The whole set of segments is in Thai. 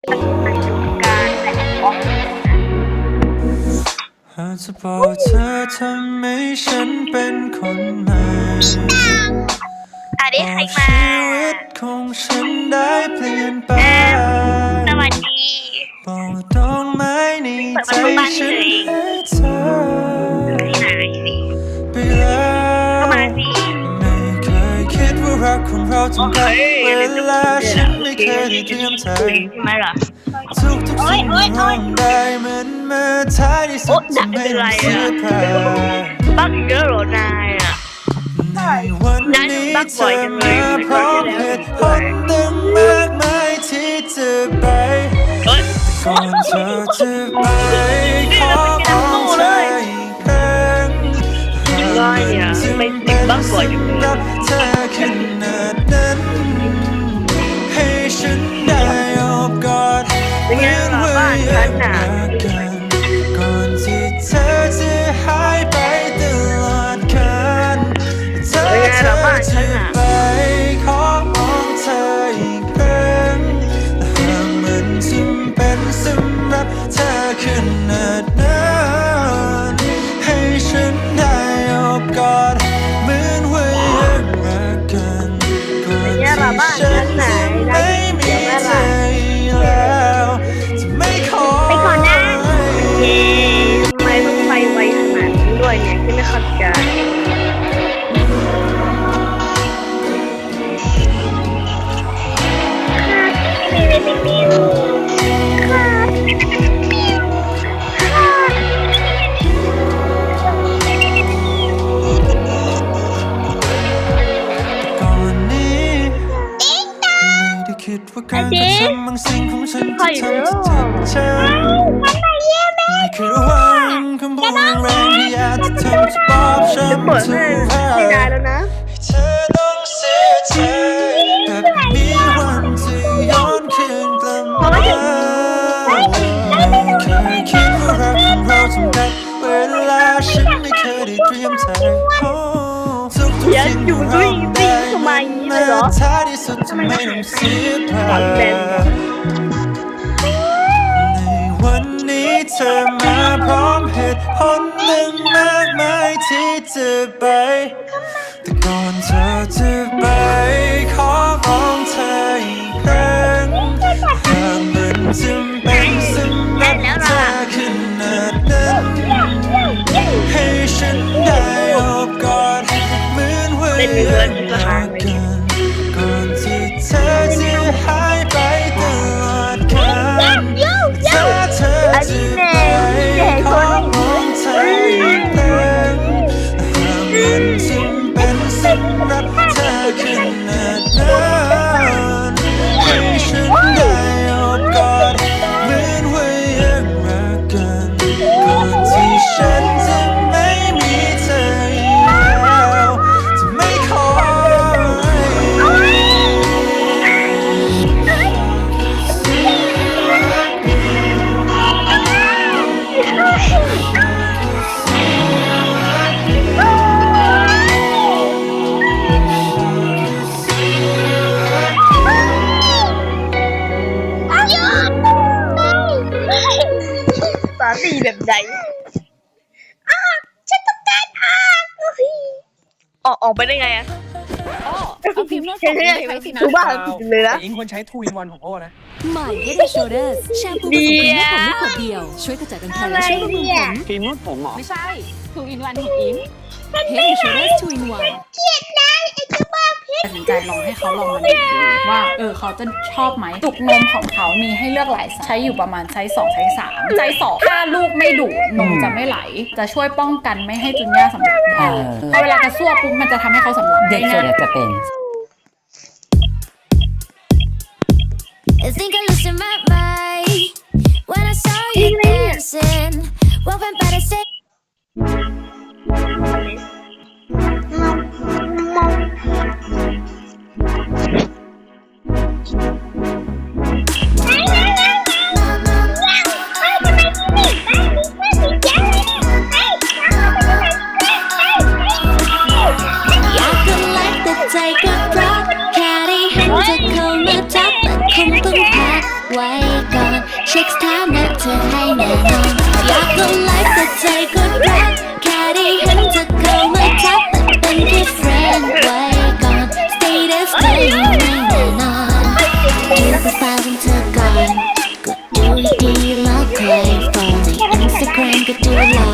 หากจะบอกเธอทำให้ฉันเป็นคนใหม่อันนี้ใครมา ชีวิตของฉันได้เปลี่ยนไปเออสวัสดี บอกดอกไม้ในใจฉันให้เธอที่ไหนสิไปแล้วก็มาสิ ไม่เคยคิดว่ารักของเราจะได้เวลาฉัน เคยได้เตรียมใจใช่ไหมล่ะทุกทุกๆสิ่งที่ห้องได้เหมือนเมื่อท้ายที่สุดจะไม่ต้องเสียใครบักเยอะเหรอนายอะในวันนี้เธอมาพร้อมเหตุผลตั้งมากมายที่จะไปก่อนเธอ ฉันได้อบกอดเป็นไงล่ะบ้านฉันน่ะกันก่อนที่เธอจะหายไปตลอดกาลเธอเธอจะไปขอมองเธออีกครั้งหากมันจำเป็นสำหรับเธอขึ้นนาดนั้นให้ฉันได้อบกอดเหมือนว่ายังรักกันก่อนที่ฉันจะไม่ มีมีมีมีค่ะก่อนนี้ไม่ได้คิดว่าการกระทำบางสิ่งของฉันจะทำให้เจ็บช้ำไม่เคยระวังคำพูดแรงๆที่อาจจะทำจะบอบช้ำเปิดทุให้กไม่ได้แล้วนะ ได้เตรียมใจโอ้ทุกๆยัสิ่งงอยู่ด้วยจริงทำไมอย่างนี้เลยเหรอท้าที่สุดจะไม่ต้องเสียเธอฝันแน่นในวันนี้เธอมาพร้อมเหตุผลหนึ่งมากมายที่จะไป แต่ก่อนเธอจะไป เป็นเงินราคารักกันก่อนที่เธอจะหายไปตลอดกาลถ้าเธอจะไปขอมองเธออีกครั้งหากมันเป็นสิ่งรับเธอขนาดนั้น อ้าออกออกไปได้ไงอะอ๋อเอาครีมนวดผใช่มใช่ใช้สีถูบ้าน้ำขาวเลยนะ แต่อิงควรใช้ทูอินวันของโอ้นะ ใหม่ Head and Shoulders แชมพูผสมครีมนวดผมในขวดเดียว ช่วยกระจัดรังแคและช่วยบำรุงผม ครีมนวดผมเหรอ ไม่ใช่ทูอินวันของอิง Head and Shoulders 2 in 1 ตัดสินใจลองให้เขาลองมาดูว่าเออเขาจะชอบไหมจุกนมของเขามีให้เลือกหลายไซส์ใช้อยู่ประมาณไซส์สองไซส์สามไซส์สองถ้าลูกไม่ดูดนมจะไม่ไหล จะช่วยป้องกันไม่ให้จุนย่าสำลักได้เออพอเวลากระซวกปุ๊บมันจะทำให้เขาสำลักเด็ได้กส่วนง่าย ใหญ่จะเป็น I think I lost my mind when I saw you dancing. What went better say? อย ก่อนเช็คสถานะเธอให้แน่นอนอยากลงไลฟ์แต่ใจก็รักแค่ได้เห็นเธอเข้ามาทักแต่เป็นแค่เฟรนด์ไว้ก่อน status เธอยังไม่แน่นอนดูโปรไฟล์ของเธอก่อนกดดูดีๆแล้วใคร follow ใน Instagram ก็ดูหล่อ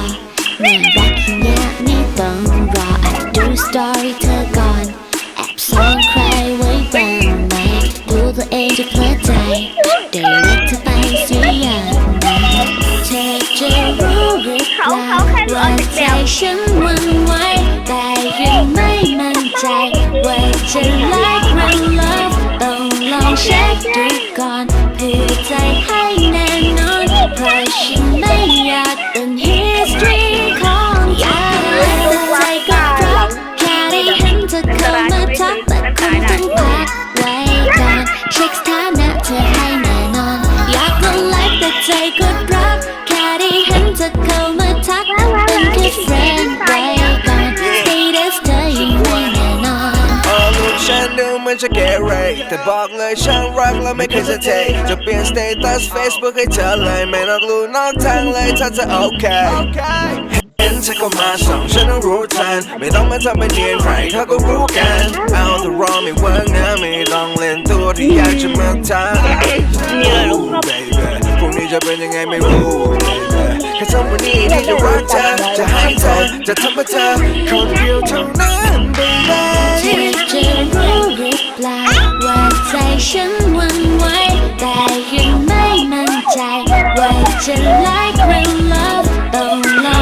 น่ารักอย่างเงี้ยไม่ต้องรออะดูสตอรี่เธอก่อนแอบซ่อนใครไว้บ้างไหมดูตัวเองจะเพลิดใจได้รักเธอไป เสียอย่างไรเธอจะรู้หรือเปล่าว่าใจฉันหวันไหวแต่ยังไม่มั่นใจว่าจะ like หรือ love ต้องลองเช็คดูก่อน มันจะเกเรแต่บอกเลยฉันรักและไม่เคยจะเทจะเปลี่ยนสเตตัส Facebook ให้เธอเลย ไม่นอกลู่นอกทางเลยถ้าจะโอเคเห็นเธอเข้ามาส่องฉันต้องรู้ทันไม่ต้องมาทำเป็นเนียนใครเขาก็รู้กัน เอาแต่รอไม่เวิร์กนะไม่ต้องเล่นตัวที่อยากจะมาทำมีอะไรลูกครับ baby พรุ่งนี้จะเป็นยังไงไม่รู้ baby แค่ทำวันนี้ที่จะรักเธอจะให้เธอจะทำเพื่อเธอคนเดียวเท่านั้น baby ว่าจะ like หรือ love ต้องลอ